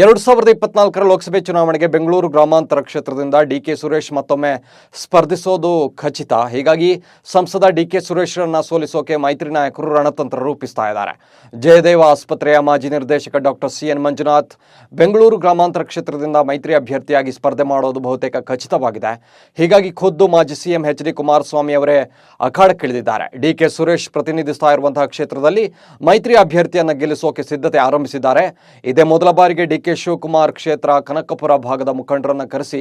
ಎರಡು ಸಾವಿರದ ಇಪ್ಪತ್ನಾಲ್ಕರ ಲೋಕಸಭೆ ಚುನಾವಣೆಗೆ ಬೆಂಗಳೂರು ಗ್ರಾಮಾಂತರ ಕ್ಷೇತ್ರದಿಂದ ಡಿ ಕೆ ಸುರೇಶ್ ಮತ್ತೊಮ್ಮೆ ಸ್ಪರ್ಧಿಸೋದು ಖಚಿತ. ಹೀಗಾಗಿ ಸಂಸದ ಡಿ ಕೆ ಸುರೇಶ್ರನ್ನ ಸೋಲಿಸೋಕೆ ಮೈತ್ರಿ ನಾಯಕರು ರಣತಂತ್ರ ರೂಪಿಸ್ತಾ ಇದ್ದಾರೆ. ಜಯದೇವ ಆಸ್ಪತ್ರೆಯ ಮಾಜಿ ನಿರ್ದೇಶಕ doctor C N Manjunath Bengaluru ಗ್ರಾಮಾಂತರ ಕ್ಷೇತ್ರದಿಂದ ಮೈತ್ರಿ ಅಭ್ಯರ್ಥಿಯಾಗಿ ಸ್ಪರ್ಧೆ ಮಾಡೋದು ಬಹುತೇಕ ಖಚಿತವಾಗಿದೆ. ಹೀಗಾಗಿ ಖುದ್ದು ಮಾಜಿ ಸಿಎಂ ಎಚ್ ಡಿ ಕುಮಾರಸ್ವಾಮಿ ಅವರೇ ಅಖಾಡಕ್ಕಿಳಿದಿದ್ದಾರೆ ಡಿ ಕೆ ಸುರೇಶ್ ಪ್ರತಿನಿಧಿಸ್ತಾ ಇರುವಂತಹ ಕ್ಷೇತ್ರದಲ್ಲಿ ಮೈತ್ರಿ ಅಭ್ಯರ್ಥಿಯನ್ನ ಗೆಲ್ಲಿಸೋಕೆ ಸಿದ್ಧತೆ ಆರಂಭಿಸಿದ್ದಾರೆ. ಇದೇ ಮೊದಲ ಬಾರಿಗೆ ಡಿ ಕೆ ಶಿವಕುಮಾರ್ ಕ್ಷೇತ್ರ ಕನಕಪುರ ಭಾಗದ ಮುಖಂಡರನ್ನು ಕರೆಸಿ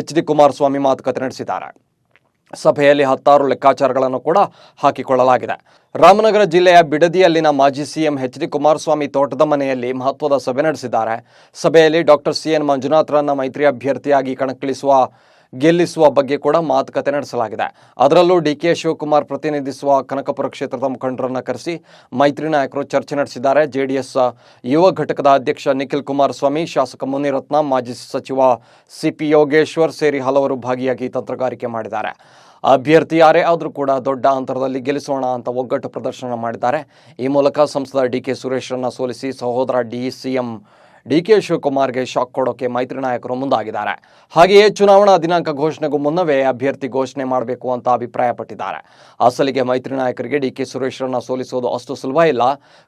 ಎಚ್ ಡಿ ಕುಮಾರಸ್ವಾಮಿ ಮಾತುಕತೆ ನಡೆಸಿದ್ದಾರೆ. ಸಭೆಯಲ್ಲಿ ಹತ್ತಾರು ಲೆಕ್ಕಾಚಾರಗಳನ್ನು ಕೂಡ ಹಾಕಿಕೊಳ್ಳಲಾಗಿದೆ. ರಾಮನಗರ ಜಿಲ್ಲೆಯ ಬಿಡದಿಯಲ್ಲಿನ ಮಾಜಿ ಸಿಎಂ ಎಚ್ ಡಿ ಕುಮಾರಸ್ವಾಮಿ ತೋಟದ ಮನೆಯಲ್ಲಿ ಮಹತ್ವದ ಸಭೆ ನಡೆಸಿದ್ದಾರೆ. ಸಭೆಯಲ್ಲಿ ಡಾಕ್ಟರ್ ಸಿ ಎನ್ ಮಂಜುನಾಥ್ರನ್ನ ಮೈತ್ರಿ ಅಭ್ಯರ್ಥಿಯಾಗಿ ಕಣಕ್ಕಿಳಿಸುವ ಗೆಲ್ಲಿಸುವ ಬಗ್ಗೆ ಕೂಡ ಮಾತುಕತೆ ನಡೆಸಲಾಗಿದೆ. ಅದರಲ್ಲೂ ಡಿ ಕೆ ಶಿವಕುಮಾರ್ ಪ್ರತಿನಿಧಿಸುವ ಕನಕಪುರ ಕ್ಷೇತ್ರದ ಮುಖಂಡರನ್ನ ಕರೆಸಿ ಮೈತ್ರಿ ನಾಯಕರು ಚರ್ಚೆ ನಡೆಸಿದ್ದಾರೆ. ಜೆಡಿಎಸ್ ಯುವ ಘಟಕದ ಅಧ್ಯಕ್ಷ ನಿಖಿಲ್ ಕುಮಾರಸ್ವಾಮಿ, ಶಾಸಕ ಮುನಿರತ್ನ, ಮಾಜಿ ಸಚಿವ ಸಿಪಿ ಯೋಗೇಶ್ವರ್ ಸೇರಿ ಹಲವರು ಭಾಗಿಯಾಗಿ ತಂತ್ರಗಾರಿಕೆ ಮಾಡಿದ್ದಾರೆ. ಅಭ್ಯರ್ಥಿ ಯಾರೇ ಆದರೂ ಕೂಡ ದೊಡ್ಡ ಅಂತರದಲ್ಲಿ ಗೆಲ್ಲಿಸೋಣ ಅಂತ ಒಗ್ಗಟ್ಟು ಪ್ರದರ್ಶನ ಮಾಡಿದ್ದಾರೆ. ಈ ಮೂಲಕ ಸಂಸದ ಡಿ ಕೆ ಸುರೇಶ್ರನ್ನ ಸೋಲಿಸಿ ಸಹೋದರ D C M D K ಶಿವಕುಮಾರ್ಗೆ shock ಕೊಡೋಕೆ ಮೈತ್ರಿ ನಾಯಕರು ಮುಂದಾಗಿದ್ದಾರೆ. ಹಾಗೆಯೇ ಚುನಾವಣಾ ದಿನಾಂಕ ಘೋಷಣೆಗೂ ಮುನ್ನವೇ ಅಭ್ಯರ್ಥಿ ಘೋಷಣೆ ಮಾಡಬೇಕು ಅಂತ ಅಭಿಪ್ರಾಯಪಟ್ಟಿದ್ದಾರೆ. ಅಸಲಿಗೆ ಮೈತ್ರಿ ನಾಯಕರಿಗೆ ಡಿ ಕೆ ಸುರೇಶ್ರನ್ನ ಸೋಲಿಸೋದು ಅಷ್ಟು ಸುಲಭ ಇಲ್ಲ.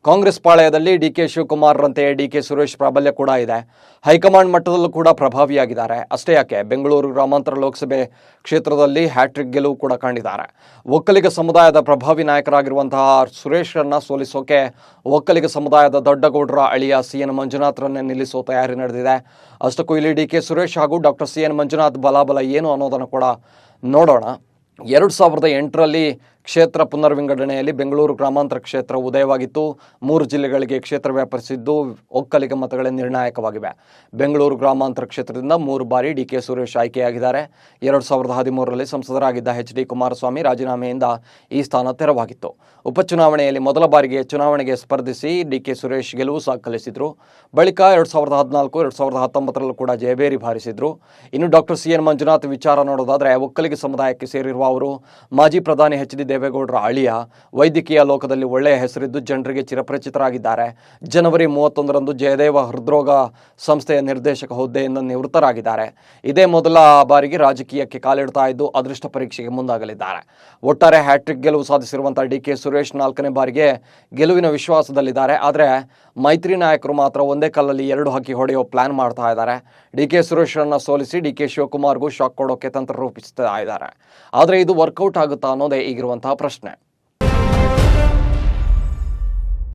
ಕಾಂಗ್ರೆಸ್ ಪಾಳಯದಲ್ಲಿ ಡಿ ಕೆ ಶಿವಕುಮಾರ್ರಂತೆಯೇ ಡಿ ಕೆ ಸುರೇಶ್ ಪ್ರಾಬಲ್ಯ ಕೂಡ ಇದೆ. ಹೈಕಮಾಂಡ್ ಮಟ್ಟದಲ್ಲೂ ಕೂಡ ಪ್ರಭಾವಿಯಾಗಿದ್ದಾರೆ. ಅಷ್ಟೇ ಯಾಕೆ, ಬೆಂಗಳೂರು ಗ್ರಾಮಾಂತರ ಲೋಕಸಭೆ ಕ್ಷೇತ್ರದಲ್ಲಿ ಹ್ಯಾಟ್ರಿಕ್ ಗೆಲುವು ಕೂಡ ಕಂಡಿದ್ದಾರೆ. ಒಕ್ಕಲಿಗ ಸಮುದಾಯದ ಪ್ರಭಾವಿ ನಾಯಕರಾಗಿರುವಂತಹ ಸುರೇಶ್ರನ್ನ ಸೋಲಿಸೋಕೆ ಒಕ್ಕಲಿಗ ಸಮುದಾಯದ ದೊಡ್ಡಗೌಡರ ಅಳಿಯ ಸಿ ಎನ್ ಮಂಜುನಾಥ್ರನ್ನೇ ನಿಲ್ಲಿಸೋ ತಯಾರಿ ನಡೆದಿದೆ. ಅಷ್ಟಕ್ಕೂ ಇಲ್ಲಿ ಡಿ ಕೆ ಸುರೇಶ್ ಹಾಗೂ ಡಾಕ್ಟರ್ ಸಿ ಎನ್ ಮಂಜುನಾಥ್ ಬಲಾಬಲ ಏನು ಅನ್ನೋದನ್ನು ಕೂಡ ನೋಡೋಣ. ಎರಡು ಸಾವಿರದ ಎಂಟರಲ್ಲಿ ಕ್ಷೇತ್ರ ಪುನರ್ವಿಂಗಡಣೆಯಲ್ಲಿ ಬೆಂಗಳೂರು ಗ್ರಾಮಾಂತರ ಕ್ಷೇತ್ರ ಉದಯವಾಗಿತ್ತು. ಮೂರು ಜಿಲ್ಲೆಗಳಿಗೆ ಕ್ಷೇತ್ರ ವ್ಯಾಪರಿಸಿದ್ದು, ಒಕ್ಕಲಿಗ ಮತಗಳೇ ನಿರ್ಣಾಯಕವಾಗಿವೆ. ಬೆಂಗಳೂರು ಗ್ರಾಮಾಂತರ ಕ್ಷೇತ್ರದಿಂದ ಮೂರು ಬಾರಿ ಡಿ ಕೆ ಸುರೇಶ್ ಆಯ್ಕೆಯಾಗಿದ್ದಾರೆ. ಎರಡು ಸಾವಿರದ ಹದಿಮೂರರಲ್ಲಿ ಸಂಸದರಾಗಿದ್ದ ಎಚ್ ಡಿ ಕುಮಾರಸ್ವಾಮಿ ರಾಜೀನಾಮೆಯಿಂದ ಈ ಸ್ಥಾನ ತೆರವಾಗಿತ್ತು. ಉಪಚುನಾವಣೆಯಲ್ಲಿ ಮೊದಲ ಬಾರಿಗೆ ಚುನಾವಣೆಗೆ ಸ್ಪರ್ಧಿಸಿ ಡಿ ಕೆ ಸುರೇಶ್ ಗೆಲುವು ಸಾಕಲಿಸಿದ್ರು ಬಳಿಕ ಎರಡು ಸಾವಿರದ ಹದಿನಾಲ್ಕು, ಎರಡು ಸಾವಿರದ ಹತ್ತೊಂಬತ್ತರಲ್ಲೂ ಕೂಡ ಜಯಬೇರಿ ಭಾರಿಸಿದ್ರು. ಇನ್ನು ಡಾಕ್ಟರ್ ಸಿ ಎನ್ ಮಂಜುನಾಥ್ ವಿಚಾರ ನೋಡೋದಾದ್ರೆ, ಒಕ್ಕಲಿಗ ಸಮುದಾಯಕ್ಕೆ ಸೇರಿರುವ ಅವರು ಮಾಜಿ ಪ್ರಧಾನಿ ಎಚ್ ಡಿ ದೇವೇಗೌಡರ ಅಳಿಯ ವೈದ್ಯಕೀಯ ಲೋಕದಲ್ಲಿ ಒಳ್ಳೆಯ ಹೆಸರಿದ್ದು ಜನರಿಗೆ ಚಿರಪರಿಚಿತರಾಗಿದ್ದಾರೆ. ಜನವರಿ ಮೂವತ್ತೊಂದರಂದು ಜಯದೇವ ಹೃದ್ರೋಗ ಸಂಸ್ಥೆಯ ನಿರ್ದೇಶಕ ಹುದ್ದೆಯಿಂದ ನಿವೃತ್ತರಾಗಿದ್ದಾರೆ. ಇದೇ ಮೊದಲ ಬಾರಿಗೆ ರಾಜಕೀಯಕ್ಕೆ ಕಾಲಿಡ್ತಾ ಇದ್ದು ಅದೃಷ್ಟ ಪರೀಕ್ಷೆಗೆ ಮುಂದಾಗಲಿದ್ದಾರೆ. ಒಟ್ಟಾರೆ ಹ್ಯಾಟ್ರಿಕ್ ಗೆಲುವು ಸಾಧಿಸಿರುವಂತಹ ಡಿ ಕೆ ಸುರೇಶ್ ನಾಲ್ಕನೇ ಬಾರಿಗೆ ಗೆಲುವಿನ ವಿಶ್ವಾಸದಲ್ಲಿದ್ದಾರೆ. ಆದರೆ ಮೈತ್ರಿ ನಾಯಕರು ಮಾತ್ರ ಒಂದೇ ಕಲ್ಲಲ್ಲಿ ಎರಡು ಹಕ್ಕಿ ಹೊಡೆಯೋ ಪ್ಲಾನ್ ಮಾಡ್ತಾ ಇದ್ದಾರೆ. ಡಿ ಕೆ ಸುರೇಶ್ರನ್ನ ಸೋಲಿಸಿ ಡಿ ಕೆ ಶಿವಕುಮಾರ್ಗೂ ಶಾಕ್ ಕೊಡೋಕೆ ತಂತ್ರ ರೂಪಿಸ್ತಾ ಇದ್ದಾರೆ. ಆದರೆ ಇದು ವರ್ಕೌಟ್ ಆಗುತ್ತಾ ಅನ್ನೋದೇ प्रश्न